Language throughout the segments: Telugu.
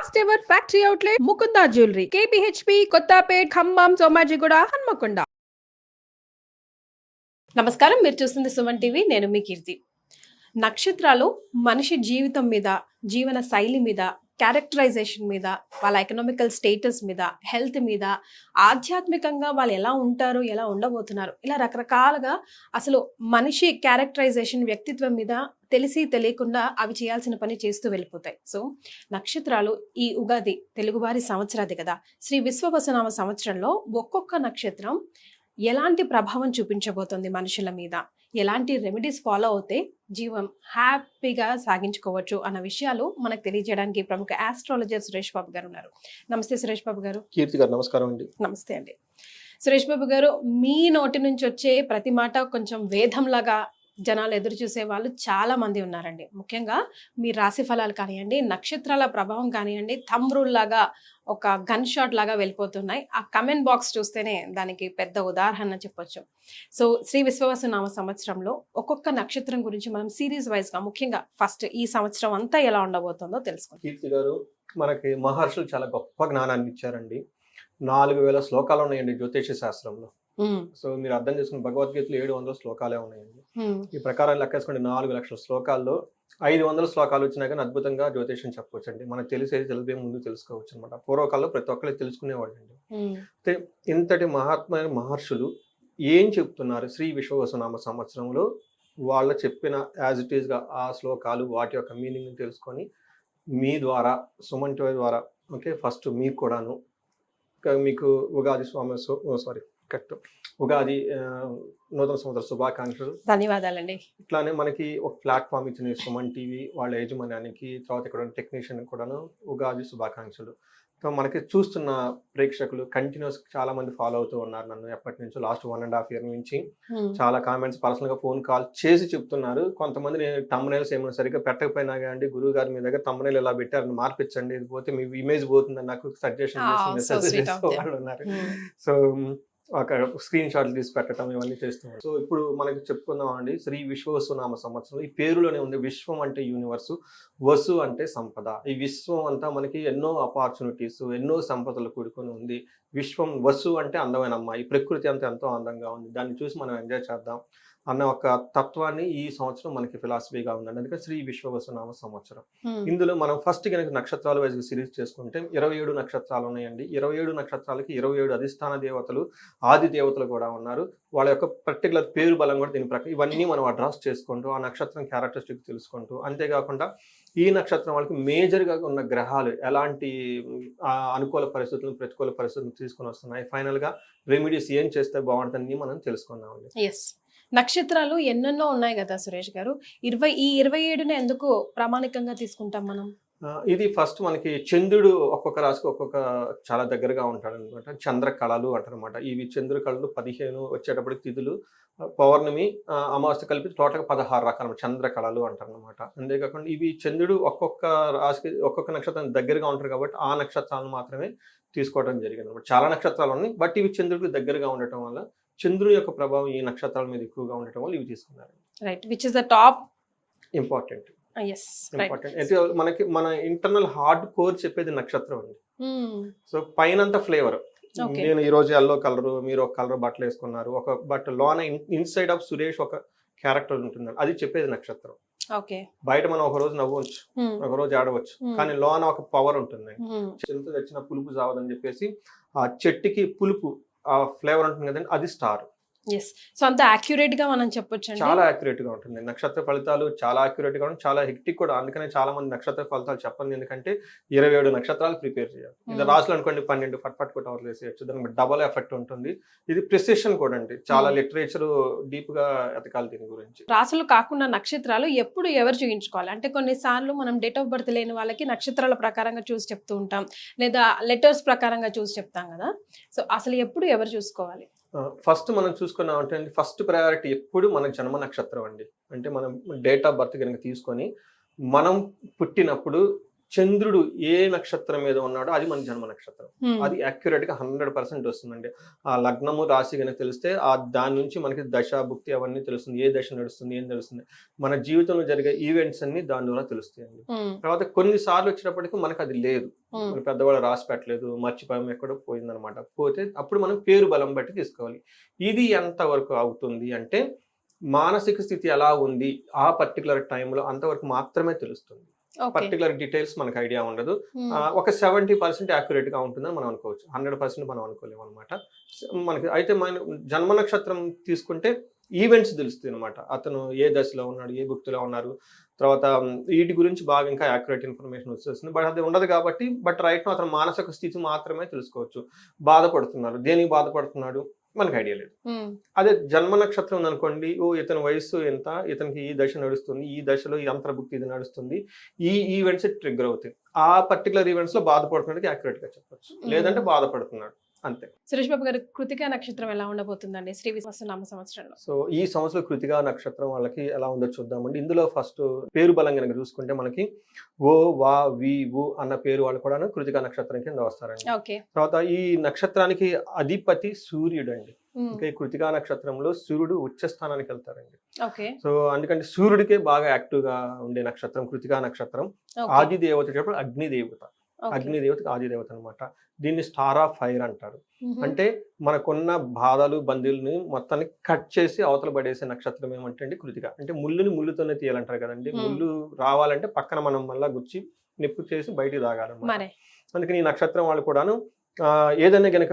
First ever factory outlet Mukunda jewellery KPHB Kothapet Khammam Somajiguda Hanamkonda నమస్కారం. మీరు చూస్తుంది సుమన్ టీవీ. నేను మీ కీర్తి. నక్షత్రాలు మనిషి జీవితం మీద జీవన శైలి మీద క్యారెక్టరైజేషన్ మీద వాళ్ళ ఎకనామికల్ స్టేటస్ మీద హెల్త్ మీద ఆధ్యాత్మికంగా వాళ్ళు ఎలా ఉంటారు ఎలా ఉండబోతున్నారు ఇలా రకరకాలుగా అసలు మనిషి క్యారెక్టరైజేషన్ వ్యక్తిత్వం మీద తెలిసి తెలియకుండా అవి చేయాల్సిన పని చేస్తూ వెళ్ళిపోతాయి. సో నక్షత్రాలు ఈ ఉగాది తెలుగువారి సంవత్సరాది కదా. శ్రీ విశ్వవసనామ సంవత్సరంలో ఒక్కొక్క నక్షత్రం ఎలాంటి ప్రభావం చూపించబోతుంది మనుషుల మీద? ఎలాంటి రెమెడీస్ ఫాలో అవుతే జీవం హ్యాపీగా సాగించుకోవచ్చు అన్న విషయాలు మనకు తెలియజేయడానికి ప్రముఖ ఆస్ట్రాలజర్ సురేష్ బాబు గారు ఉన్నారు. నమస్తే సురేష్ బాబు గారు. కీర్తి గారు నమస్కారం అండి. నమస్తే అండి. సురేష్ బాబు గారు మీ నోటి నుంచి వచ్చే ప్రతి మాట కొంచెం వేదంలాగా జనాలు ఎదురు చూసే వాళ్ళు చాలా మంది ఉన్నారండి. ముఖ్యంగా మీ రాశి ఫలాలు కానివ్వండి నక్షత్రాల ప్రభావం కానివ్వండి థంబ్రూల్ లాగా ఒక గన్ షాట్ లాగా వెళ్ళిపోతున్నాయి. ఆ కమెంట్ బాక్స్ చూస్తేనే దానికి పెద్ద ఉదాహరణ చెప్పొచ్చు. సో శ్రీ విశ్వవాస నామ సంవత్సరంలో ఒక్కొక్క నక్షత్రం గురించి మనం సిరీస్ వైజ్గా ముఖ్యంగా ఫస్ట్ ఈ సంవత్సరం అంతా ఎలా ఉండబోతుందో తెలుసుకుందాం. కీర్తి గారు మనకి మహర్షులు చాలా గొప్ప జ్ఞానాన్ని ఇచ్చారండి. నాలుగు వేల శ్లోకాలు ఉన్నాయండి జ్యోతిష శాస్త్రంలో. సో మీరు అర్థం చేసుకున్న భగవద్గీతలో ఏడు వందల శ్లోకాలే ఉన్నాయండి. ఈ ప్రకారం లెక్కేసుకోండి నాలుగు లక్షల శ్లోకాల్లో ఐదు వందల శ్లోకాలు వచ్చినా కానీ అద్భుతంగా జ్యోతిషం చెప్పవచ్చండి మనకు తెలిసేది తెలిపే ముందు తెలుసుకోవచ్చు అనమాట పూర్వకాలంలో ప్రతి ఒక్కరు తెలుసుకునేవాళ్ళు అండి అయితే ఇంతటి మహాత్మైన మహర్షులు ఏం చెప్తున్నారు శ్రీ విశ్వవసనామ సంవత్సరంలో? వాళ్ళ చెప్పిన యాజ్ ఇట్ ఈస్గా ఆ శ్లోకాలు వాటి యొక్క మీనింగ్ తెలుసుకొని మీ ద్వారా సుమన్ టీవీ ద్వారా ఓకే ఫస్ట్ మీకు కూడాను మీకు ఉగాది స్వామి సారీ కరెక్ట్ ఉగాది నూతన సంవత్సర శుభాకాంక్షలు. ధన్యవాదాలండి. ఇట్లానే మనకి ఒక ప్లాట్ఫామ్ ఇచ్చిన సుమన్ టీవీ వాళ్ళ యజమాన్యానికి తర్వాత ఇక్కడ టెక్నీషియన్ కూడాను ఉగాది శుభాకాంక్షలు. సో మనకి చూస్తున్న ప్రేక్షకులు కంటిన్యూస్ చాలా మంది ఫాలో అవుతూ ఉన్నారు నన్ను ఎప్పటి నుంచో last one and half year నుంచి. ఉమ్, చాలా కామెంట్స్ పర్సనల్గా ఫోన్ కాల్ చేసి చెప్తున్నారు. కొంతమంది నేను తమ్మునేల్స్ ఏమైనా సరిగ్గా పెట్టకపోయినా కానీ గురువు గారు మీ దగ్గర తమ్మునేల్ ఎలా పెట్టారు మార్పించండి ఇది పోతే మీ ఇమేజ్ పోతుందని నాకు సజెషన్ Ah, చేసి మెసేజ్. వాళ్ళు ఉన్నారు. సో అక్కడ స్క్రీన్ షాట్లు తీసి పెట్టడం ఇవన్నీ చేస్తున్నాం సో ఇప్పుడు మనకి చెప్పుకుందాం అండి శ్రీ విశ్వవసునామ సంవత్సరం ఈ పేరులోనే ఉంది విశ్వం అంటే యూనివర్సు వసు అంటే సంపద. ఈ విశ్వం అంతా మనకి ఎన్నో ఆపర్చునిటీస్ ఎన్నో సంపదలు కూడుకొని ఉంది. విశ్వం వసు అంటే అందమైన అమ్మాయి ప్రకృతి అంతా ఎంతో అందంగా ఉంది. దాన్ని చూసి మనం ఎంజాయ్ చేద్దాం. అన్న ఒక తత్వాన్ని ఈ సంవత్సరం మనకి ఫిలాసఫీగా ఉందండి. అందుకని శ్రీ విశ్వవసునామ సంవత్సరం. ఇందులో మనం ఫస్ట్ కనుక నక్షత్రాల వైజ్ సిరీస్ చేసుకుంటే ఇరవై ఏడు నక్షత్రాలు ఉన్నాయండి. ఇరవై ఏడు నక్షత్రాలకి ఇరవై ఏడు అధిష్టాన దేవతలు ఆది దేవతలు కూడా ఉన్నారు. వాళ్ళ యొక్క పర్టికులర్ పేరు బలం కూడా దీని ప్రకారం ఇవన్నీ మనం అడ్రస్ చేసుకుంటూ ఆ నక్షత్రం క్యారెక్టరిస్టిక్ తెలుసుకుంటూ అంతేకాకుండా ఈ నక్షత్రం వాళ్ళకి మేజర్గా ఉన్న గ్రహాలు ఎలాంటి అనుకూల పరిస్థితులను ప్రతికూల పరిస్థితులను తీసుకొని వస్తున్నాయి. ఫైనల్గా రెమెడీస్ ఏం చేస్తే బాగుంటుందని మనం తెలుసుకుందామండి. ఎస్ నక్షత్రాలు ఎన్నెన్నో ఉన్నాయి కదా సురేష్ గారు? ఇరవై ఈ ఇరవై ఏడునే ఎందుకు ప్రామాణికంగా తీసుకుంటాం మనం? ఇది ఫస్ట్ మనకి చంద్రుడు ఒక్కొక్క రాశికి ఒక్కొక్క చాలా దగ్గరగా ఉంటాడు అనమాట చంద్ర కళలు అంటారనమాట ఇవి చంద్ర కళలు పదిహేను వచ్చేటప్పటికి తిథులు. పౌర్ణమి అమావాస్య కలిపి టోటల్గా పదహారు రకాల చంద్ర కళలు అంటారనమాట అంతేకాకుండా ఇవి చంద్రుడు ఒక్కొక్క రాశికి ఒక్కొక్క నక్షత్రం దగ్గరగా ఉంటారు కాబట్టి ఆ నక్షత్రాలను మాత్రమే తీసుకోవడం జరిగింది అనమాట చాలా నక్షత్రాలు ఉన్నాయి బట్ ఇవి చంద్రుడికి దగ్గరగా ఉండటం వల్ల చంద్రుని యొక్క ప్రభావం ఈ నక్షత్రాల మీద ఎక్కువగా ఉండటం వల్ల ఇవి తీసుకున్నారు. Right which is the top important important అయితే మనకి మన ఇంటర్నల్ హార్డ్ కోర్ చెప్పేది నక్షత్రం అండి. సో పైనంత ఫ్లేవర్. నేను ఈ రోజు ఎల్లో కలర్ మీరు ఒక కలర్ బట్టలు వేసుకున్నారు. ఒక బట్ లోన ఇన్సైడ్ ఆఫ్ సురేష్ ఒక క్యారెక్టర్ ఉంటుంది అది చెప్పేది నక్షత్రం. బయట మనం ఒక రోజు నవ్వచ్చు. ఒక రోజు ఆడవచ్చు. కానీ లోన ఒక పవర్ ఉంటుంది చింత తెచ్చిన పులుపు చావదని చెప్పేసి ఆ చెట్టుకి పులుపు ఫ్లేవర్ ఉంటుంది కదండి అది స్టార్. ఎస్ సో అంత యాక్యురేట్గా మనం చెప్పొచ్చు చాలా యాక్యురేట్గా ఉంటుంది. నక్షత్ర ఫలితాలు చాలా యాక్యురేట్గా ఉంటుంది. చాలా హెక్టిక్ కూడా. అందుకనే చాలా మంది నక్షత్ర ఫలితాలు చెప్పండి. ఎందుకంటే ఇరవై ఏడు నక్షత్రాలు ప్రిపేర్ చేయాలి. ఇది Hmm. రాసులు అనుకోండి పన్నెండు ఫట్ ఫట్ కొట్టి అవర్ వేసేయచ్చు. దానికి డబల్ ఎఫెక్ట్ ఉంటుంది. ఇది ప్రిసిషన్ కూడా అండి. చాలా. లిటరేచర్ డీప్గా ఎతకాలి దీని గురించి. రాసులు కాకుండా నక్షత్రాలు ఎప్పుడు ఎవరు చూపించుకోవాలి అంటే కొన్నిసార్లు మనం డేట్ ఆఫ్ బర్త్ లేని వాళ్ళకి నక్షత్రాల ప్రకారంగా చూసి చెప్తూ ఉంటాం. లేదా లెటర్స్ ప్రకారంగా చూసి చెప్తాం కదా. సో అసలు ఎప్పుడు ఎవరు చూసుకోవాలి? ఫస్ట్ మనం చూసుకున్నామంటే ఫస్ట్ ప్రయారిటీ ఎప్పుడు మన జన్మ నక్షత్రం అండి. అంటే మనం డేట్ ఆఫ్ బర్త్ కనుక తీసుకొని మనం పుట్టినప్పుడు చంద్రుడు ఏ నక్షత్రం మీద ఉన్నాడో అది మన జన్మ నక్షత్రం. అది accurate గా హండ్రెడ్ పర్సెంట్ వస్తుందండి. ఆ లగ్నము రాశి కనుక తెలిస్తే ఆ దాని నుంచి మనకి దశ భుక్తి అవన్నీ తెలుస్తుంది. ఏ దశ నడుస్తుంది ఏం తెలుస్తుంది మన జీవితంలో జరిగే ఈవెంట్స్ అన్ని దాని ద్వారా తెలుస్తాయండి. తర్వాత కొన్నిసార్లు వచ్చినప్పటికీ మనకు అది లేదు. మన పెద్దవాళ్ళు రాసి పెట్టలేదు మర్చిపోయాం ఎక్కడో పోయిందనమాట పోతే అప్పుడు మనం పేరు బలం బట్టి తీసుకోవాలి. ఇది ఎంత వరకు అవుతుంది అంటే మానసిక స్థితి ఎలా ఉంది ఆ పర్టికులర్ టైంలో అంతవరకు మాత్రమే తెలుస్తుంది. పర్టికులర్ డీటెయిల్స్ మనకు ఐడియా ఉండదు. ఒక సెవెంటీ పర్సెంట్ యాక్యురేట్గా ఉంటుందని మనం అనుకోవచ్చు. హండ్రెడ్ పర్సెంట్ మనం అనుకోలేము అనమాట మనకి అయితే మన జన్మ నక్షత్రం తీసుకుంటే ఈవెంట్స్ తెలుస్తుంది అనమాట అతను ఏ దశలో ఉన్నాడు ఏ భుక్తిలో ఉన్నారు తర్వాత వీటి గురించి బాగా ఇంకా యాక్యురేట్ ఇన్ఫర్మేషన్ వచ్చేస్తుంది. బట్ అది ఉండదు కాబట్టి బట్ రైట్ అతను మానసిక స్థితి మాత్రమే తెలుసుకోవచ్చు. బాధపడుతున్నారు దేనికి బాధపడుతున్నాడు? మనకు ఐడియా లేదు. అదే జన్మ నక్షత్రం ఉందనుకోండి ఓ ఇతని వయస్సు ఎంత ఇతనికి ఈ దశ నడుస్తుంది ఈ దశలో ఈ అంతర్భుక్తి ఇది నడుస్తుంది ఈ ఈవెంట్స్ ట్రిగ్గర్ అవుతాయి. ఆ పర్టికులర్ ఈవెంట్స్లో బాధపడుతున్నది యాక్యురేట్గా చెప్పొచ్చు. లేదంటే బాధపడుతున్నాడు. అంతే. సురేష్ బాబు గారు కృతికా నక్షత్రం ఎలా ఉండబోతుందండి? శ్రీ నామ సంవత్సరంలో. సో ఈ సంవత్సరం కృతిగా నక్షత్రం వాళ్ళకి ఎలా ఉందో చూద్దామండి. ఇందులో ఫస్ట్ పేరు బలం కనుక చూసుకుంటే మనకి ఓ వా వి వు అన్న పేరు వాళ్ళు కూడా కృతికా నక్షత్రం కింద వస్తారండి. ఓకే. తర్వాత ఈ నక్షత్రానికి అధిపతి సూర్యుడు అండి ఇంకా ఈ కృతికా నక్షత్రంలో సూర్యుడు ఉచ్చ స్థానానికి వెళ్తారండి. ఓకే. సో అందుకంటే సూర్యుడికే బాగా యాక్టివ్గా ఉండే నక్షత్రం కృతికా నక్షత్రం. ఆది దేవత అగ్ని దేవత. అగ్ని దేవతకి ఆది దేవత అనమాట దీన్ని స్టార్ ఆఫ్ ఫైర్ అంటారు. అంటే మనకున్న బాధలు బందీలని మొత్తాన్ని కట్ చేసి అవతల పడేసే నక్షత్రం ఏమంటే అండి కృతిక. అంటే ముళ్ళుని ముళ్ళుతోనే తీయాలంటారు కదండి. ముళ్ళు రావాలంటే పక్కన మనం మళ్ళా గుచ్చి నిప్పు చేసి బయటికి తాగాలన్నమాట. అందుకని ఈ నక్షత్రం వాళ్ళు కూడాను ఏదైనా గనక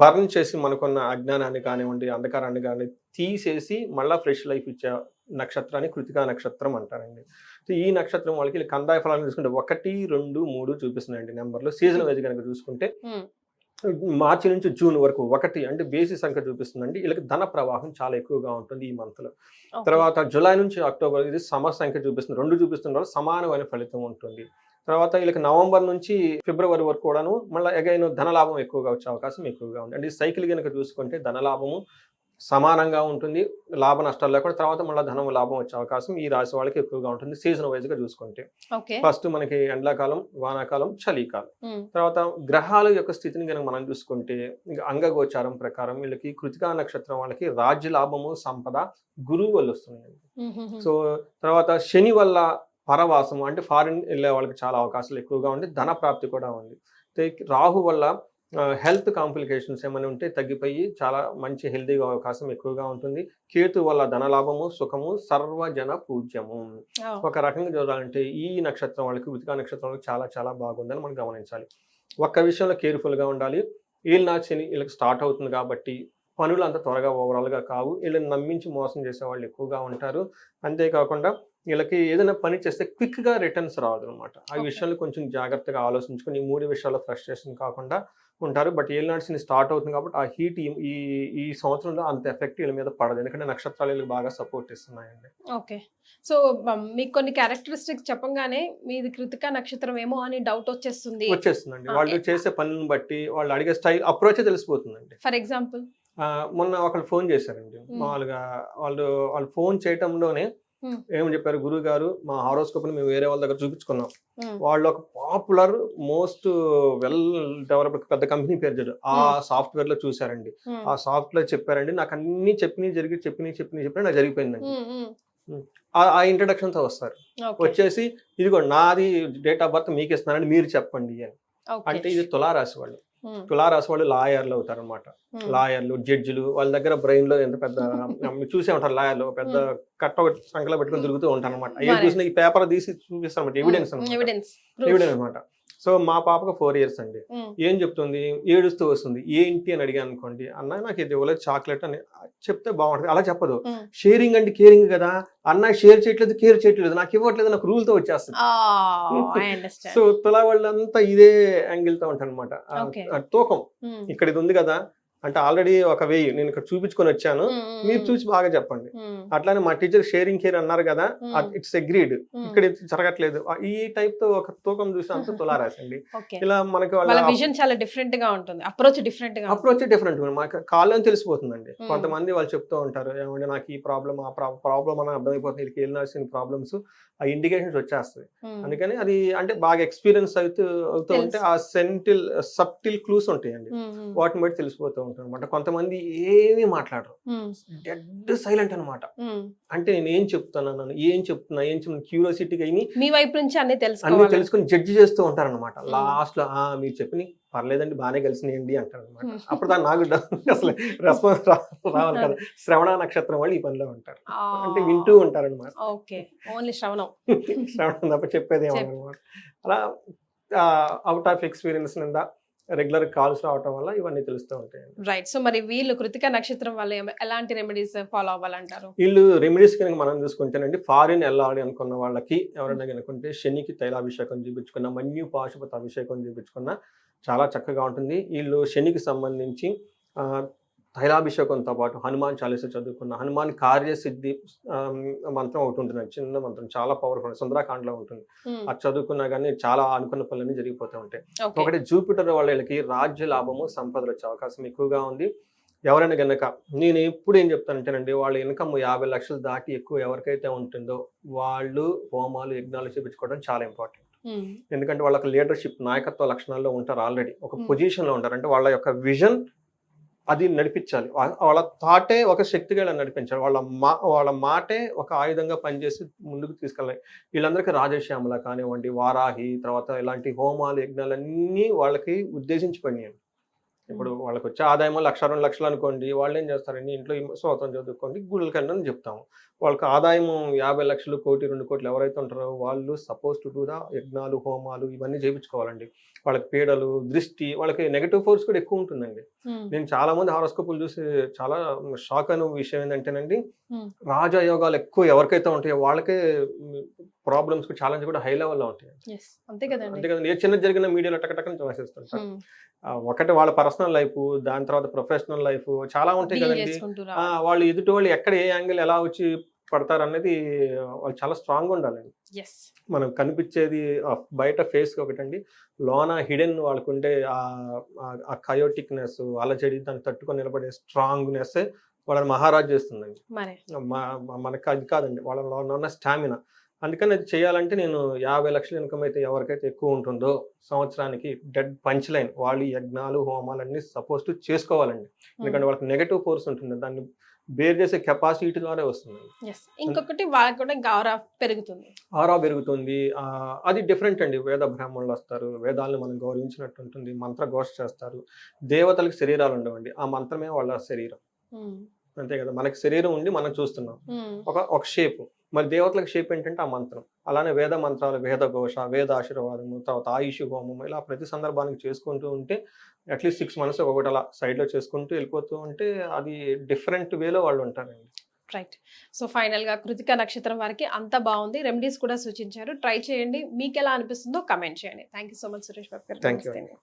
బర్న్ చేసి మనకున్న అజ్ఞానాన్ని కానివ్వండి అంధకారాన్ని కానీ తీసేసి మళ్ళా ఫ్రెష్ లైఫ్ ఇచ్చే నక్షత్రాన్ని కృతికా నక్షత్రం అంటారండి. సో ఈ నక్షత్రం వాళ్ళకి వీళ్ళు కందాయ ఫలాన్ని చూసుకుంటే ఒకటి రెండు మూడు చూపిస్తున్నాయండి నెంబర్లు. సీజన్ వైజ్ కనుక చూసుకుంటే. మార్చి నుంచి జూన్ వరకు ఒకటి అంటే బేసి సంఖ్య చూపిస్తుందండి. వీళ్ళకి ధన ప్రవాహం చాలా ఎక్కువగా ఉంటుంది ఈ మంత్లో. తర్వాత జూలై నుంచి అక్టోబర్ ఇది సమ సంఖ్య చూపిస్తుంది. రెండు చూపిస్తున్న వాళ్ళు సమానమైన ఫలితం ఉంటుంది. తర్వాత వీళ్ళకి నవంబర్ నుంచి ఫిబ్రవరి వరకు కూడాను మళ్ళీ ఎగైన్ ధనలాభం ఎక్కువగా వచ్చే అవకాశం ఎక్కువగా ఉంది. అంటే సైకిల్ కనుక చూసుకుంటే ధనలాభము సమానంగా ఉంటుంది. లాభ నష్టాలు లేకుండా తర్వాత మళ్ళీ ధనం లాభం వచ్చే అవకాశం ఈ రాశి వాళ్ళకి ఎక్కువగా ఉంటుంది. సీజన్ వైజ్గా చూసుకుంటే. ఫస్ట్ మనకి ఎండాకాలం వానాకాలం చలికాలం. ఉమ్, తర్వాత గ్రహాల యొక్క స్థితిని కనుక మనం చూసుకుంటే అంగగోచారం ప్రకారం వీళ్ళకి కృతికా నక్షత్రం వాళ్ళకి రాజ్య లాభము సంపద గురువు వల్ల వస్తుంది. సో తర్వాత శని వల్ల పరవాసము అంటే ఫారిన్ వెళ్ళే వాళ్ళకి చాలా అవకాశాలు ఎక్కువగా ఉంది ధన ప్రాప్తి కూడా ఉంది. రాహు వల్ల హెల్త్ కాంప్లికేషన్స్ ఏమైనా ఉంటే తగ్గిపోయి చాలా మంచి హెల్తీగా అవకాశం ఎక్కువగా ఉంటుంది. కేతు వల్ల ధనలాభము సుఖము సర్వజన పూజ్యము. ఒక రకంగా చూడాలంటే ఈ నక్షత్రం వాళ్ళకి ఉతికా నక్షత్రం వాళ్ళకి చాలా చాలా బాగుందని మనం గమనించాలి. ఒక్క విషయంలో కేర్ఫుల్గా ఉండాలి. వీళ్ళు నా శని వీళ్ళకి స్టార్ట్ అవుతుంది కాబట్టి పనులు అంత త్వరగా ఓవరాల్గా కావు. వీళ్ళని నమ్మించి మోసం చేసే వాళ్ళు ఎక్కువగా ఉంటారు. అంతేకాకుండా వీళ్ళకి ఏదైనా పని చేస్తే క్విక్గా రిటర్న్స్ రాదు అనమాట ఆ. విషయాలు కొంచెం జాగ్రత్తగా ఆలోచించుకొని ఈ మూడు విషయాల్లో ఫ్రస్ట్రేషన్ కాకుండా ఉంటారు బట్ ఏళ్ళు నడిచి స్టార్ట్ అవుతుంది కాబట్టి ఆ హీట్ ఈ ఈ సంవత్సరంలో అంత ఎఫెక్ట్ వీళ్ళ మీద పడదు. ఎందుకంటే నక్షత్రాలు బాగా సపోర్ట్ ఇస్తున్నాయండి ఓకే. సో మీకు కొన్ని క్యారెక్టరిస్టిక్స్ చెప్పంగానే మీది కృతికా నక్షత్రం ఏమో అని డౌట్ వచ్చేస్తుంది. వచ్చేస్తుందండి. వాళ్ళు చేసే పనులను బట్టి వాళ్ళు అడిగే స్టైల్ అప్రోచే తెలిసిపోతుందండి. For example? మొన్న ఒకళ్ళు ఫోన్ చేశారండి. మామూలుగా వాళ్ళు వాళ్ళు ఫోన్ చేయటంలోనే. ఏమని చెప్పారు? గురువు గారు మా హారోస్కోప్ని మేము వేరే వాళ్ళ దగ్గర చూపించుకున్నాం. వాళ్ళు ఒక పాపులర్ మోస్ట్ వెల్ డెవలప్డ్ పెద్ద కంపెనీ పేరు చెప్పారు. ఆ. సాఫ్ట్వేర్లో చూసారండి ఆ సాఫ్ట్వేర్ చెప్పారండి. నాకు అన్ని చెప్పినవి జరిగి చెప్పినవి చెప్పినవి చెప్పిన నాకు జరిగిపోయిందండి. ఆ- ఆ ఇంట్రడక్షన్తో వస్తారు వచ్చేసి ఇదిగో నాది డేట్ ఆఫ్ బర్త్ మీకు ఇస్తున్నానని మీరు చెప్పండి అని. అంటే ఇది తులారాశి వాళ్ళు. తులారాశి వాళ్ళు లాయర్లు అవుతారు అనమాట లాయర్లు జడ్జిలు వాళ్ళ దగ్గర బ్రెయిన్లో ఎంత పెద్ద చూసే ఉంటారు లాయర్లు. పెద్ద కట్ట సంకలో పెట్టుకొని తిరుగుతూ ఉంటారు అనమాట. చూసిన ఈ పేపర్ తీసి చూపిస్తారు ఎవిడెన్స్ ఎవిడెన్స్ అనమాట సో మా పాపకు ఫోర్ ఇయర్స్ అండి. ఏం చెప్తుంది? ఏడుస్తూ వస్తుంది. ఏంటి అని అడిగాను అనుకోండి. అన్న నాకు ఇది ఇవ్వలేదు చాక్లెట్ అని చెప్తే బాగుంటుంది. అలా చెప్పదు. షేరింగ్ అంటే కేరింగ్ కదా. అన్న షేర్ చేయట్లేదు కేర్ చేయట్లేదు. నాకు ఇవ్వట్లేదు నాకు రూల్తో వచ్చేస్తుంది. సో తులా వాళ్ళంతా ఇదే యాంగిల్తో ఉంటారు అనమాట. తూకం. ఇక్కడ ఇది ఉంది కదా. అంటే ఆల్రెడీ ఒక వెయ్యి. నేను ఇక్కడ చూపించుకొని వచ్చాను. మీరు చూసి బాగా చెప్పండి. అట్లానే మా టీచర్ షేరింగ్ కేర్ అన్నారు కదా ఇట్స్ అగ్రీడ్. ఇక్కడ జరగట్లేదు. ఈ టైప్తో ఒక తూకం చూసి అంత తులారాసండి ఇలా మనకి విజన్ చాలా డిఫరెంట్గా ఉంటుంది. అప్రోచ్ డిఫరెంట్గా. అప్రోచ్ డిఫరెంట్ మాకు కాళ్ళని తెలిసిపోతుందండి. కొంతమంది వాళ్ళు చెప్తూ ఉంటారు ఏమంటే నాకు ఈ ప్రాబ్లం ఆ ప్రాబ్లం అని అర్థమైపోతుంది. వీళ్ళకి వెళ్ళాల్సిన ప్రాబ్లమ్స్ ఆ ఇండికేషన్స్ వచ్చేస్తాయి. అందుకని అది అంటే బాగా ఎక్స్పీరియన్స్ అవుతూ అవుతూ ఉంటే. ఆ సెంటిల్ సబ్టిల్ క్లూస్ ఉంటాయండి. వాటిని బట్టి తెలిసిపోతూ అనమాట కొంతమంది ఏమీ మాట్లాడరు. డెడ్ సైలెంట్ అన్నమాట. ఉమ్. అంటే నేను ఏం చెప్తున్నాను ఏం చెప్తున్నా ఏం చెప్తున్నా క్యూరియాసిటీగా అయిని మీ వైపు నుంచి అన్ని అన్ని తెలుసుకోవాలి తెలుసుకుని జడ్జి చేస్తూ ఉంటారన్నమాట. Hmm. లాస్ట్లో ఆ మీరు చెప్పిన పర్లేదండి బాగానే కలిసినాయండి అంటారు అనమాట. అప్పుడు దాన్ని నాకు అసలు రెస్పాన్స్ రావాలి కదా. శ్రవణ నక్షత్రం వాళ్ళు ఈ పనిలో ఉంటారు. అంటే వింటూ ఉంటారన్నమాట. ఓకే. ఓన్లీ శ్రవణం. శ్రవణం తప్ప చెప్పేది అనమాట అలా అవుట్ ఆఫ్ ఎక్స్పీరియన్స్ నింద రెగ్యులర్ కాల్స్ రావటం వల్ల ఇవన్నీ తెలుస్తూ ఉంటాయండి. రైట్ సో మరి వీళ్ళు కృతిక నక్షత్రం వల్ల ఎలాంటి రెమెడీస్ ఫాలో అవ్వాలంటారు? వీళ్ళు రెమెడీస్ కనుక మనం చూసుకుంటేనండి ఫారిన్ వెళ్ళాలి అనుకున్న వాళ్ళకి ఎవరైనా కనుకుంటే శనికి తైలాభిషేకం చూపించుకున్న మన్యు పాశుపత అభిషేకం చూపించుకున్న చాలా చక్కగా ఉంటుంది. వీళ్ళు శనికి సంబంధించి తైలాభిషేకంతో పాటు హనుమాన్ చాలీస చదువుకున్న హనుమాన్ కార్యసిద్ధి మంత్రం ఒకటి ఉంటుంది చిన్న మంత్రం చాలా పవర్ఫుల్ సుందరాకాండలో ఉంటుంది. అది చదువుకున్నా కానీ చాలా అనుకున్న పనులన్నీ జరిగిపోతూ ఉంటాయి. ఒకటి జూపిటర్ వాళ్ళకి రాజ్య లాభము సంపదలు వచ్చే అవకాశం ఎక్కువగా ఉంది. ఎవరైనా గనక నేను ఎప్పుడు ఏం చెప్తానంటేనండి వాళ్ళ ఇన్కమ్ యాభై లక్షలు దాటి ఎక్కువ ఎవరికైతే ఉంటుందో వాళ్ళు హోమాలు యజ్ఞాలు చేపించుకోవడం చాలా ఇంపార్టెంట్ ఎందుకంటే వాళ్ళకి లీడర్షిప్ నాయకత్వ లక్షణాల్లో ఉంటారు ఆల్రెడీ ఒక Hmm. పొజిషన్లో ఉంటారు. అంటే వాళ్ళ యొక్క విజన్ అది నడిపించాలి. వాళ్ళ థాటే ఒక శక్తిగా ఇలా నడిపించాలి. వాళ్ళ మా వాళ్ళ మాటే ఒక ఆయుధంగా పనిచేసి ముందుకు తీసుకెళ్ళాలి. వీళ్ళందరికీ రాజశ్యామల కానివ్వండి వారాహి తర్వాత ఇలాంటి హోమాలు యజ్ఞాలన్నీ వాళ్ళకి ఉద్దేశించి పనియండి ఇప్పుడు వాళ్ళకి వచ్చే ఆదాయం లక్ష రెండు లక్షలు అనుకోండి వాళ్ళు ఏం చేస్తారండి ఇంట్లో స్తోత్రం చదువుకోండి గుళ్ళకి వెళ్ళండి అని చెప్తాము వాళ్ళకి ఆదాయం యాభై లక్షలు కోటి రెండు కోట్లు ఎవరైతే ఉంటారో వాళ్ళు సపోజ్ టు డూ ద యజ్ఞాలు హోమాలు ఇవన్నీ చేయించుకోవాలండి వాళ్ళకి పీడలు దృష్టి వాళ్ళకి నెగటివ్ ఫోర్స్ కూడా ఎక్కువ ఉంటుందండి. నేను చాలా మంది హారోస్కోపులు చూసి చాలా షాక్ అయిన విషయం ఏంటంటేనండి. రాజయోగాలు ఎక్కువ ఎవరికైతే ఉంటాయో వాళ్ళకే ప్రాబ్లమ్స్ ఛాలెంజ్ కూడా హై లెవెల్లో ఉంటాయి. అంతే కదండి. అంతే ఏ చిన్న జరిగిన మీడియాలో టకటకని చూసేస్తుంటారు ఉమ్, ఆ, ఒకటి వాళ్ళ పర్సనల్ లైఫ్ దాని తర్వాత ప్రొఫెషనల్ లైఫ్ చాలా ఉంటాయి కదండి. వాళ్ళు ఎదుటి వాళ్ళు ఎక్కడ ఏ యాంగిల్ ఎలా వచ్చి పడతారు అనేది వాళ్ళు చాలా స్ట్రాంగ్ ఉండాలండి. మనం కనిపించేది బయట ఫేస్ ఒకటండి. లోన హిడెన్ వాళ్ళకు ఉండే ఆ- కయోటిక్నెస్ అలజడి దాన్ని తట్టుకొని నిలబడే స్ట్రాంగ్నెస్ వాళ్ళని మహారాజ్ చేస్తుందండి. మనకు అది కాదండి. వాళ్ళలో ఉన్న స్టామినా అందుకని అది చేయాలంటే నేను యాభై లక్షల ఇన్కమ్ అయితే ఎవరికైతే ఎక్కువ ఉంటుందో సంవత్సరానికి డెడ్ పంచ్ లైన్ వాళ్ళు యజ్ఞాలు హోమాలు అన్ని సపోజ్ టు చేసుకోవాలండి. ఎందుకంటే వాళ్ళకి నెగటివ్ ఫోర్స్ ఉంటుంది. దాన్ని బేర్ చేసే కెపాసిటీ ద్వారా వస్తుంది. ఇంకొకటి వాళ్ళకి కూడా గౌరవ పెరుగుతుంది. ఆరా పెరుగుతుంది. ఆ, అది డిఫరెంట్ అండి. వేద బ్రాహ్మణులు వస్తారు. వేదాలను మనం గౌరవించినట్టు ఉంటుంది. మంత్ర ఘోష చేస్తారు. దేవతలకు శరీరాలు ఉండవండి. ఆ మంత్రమే వాళ్ళ శరీరం. అంతే కదా. మనకి శరీరం ఉండి మనం చూస్తున్నాం. ఒక ఒక షేప్ మరి దేవతలకు షేప్ ఏంటంటే ఆ మంత్రం. అలానే వేద మంత్రాలు వేద ఘోష వేద ఆశీర్వాదము తర్వాత ఆయుష్ హోమం ఇలా ప్రతి సందర్భానికి చేసుకుంటూ ఉంటే అట్లీస్ట్ సిక్స్ మంత్స్ ఒకటి అలా సైడ్లో చేసుకుంటూ వెళ్ళిపోతూ ఉంటే అది డిఫరెంట్ వేలో వాళ్ళు ఉంటారండి. రైట్. సో ఫైనల్గా కృతిక నక్షత్రం వారికి అంత బాగుంది. రెమెడీస్ కూడా సూచించారు. ట్రై చేయండి. మీకు ఎలా అనిపిస్తుందో కమెంట్ చేయండి. Thank you so much Suresh Babu garu.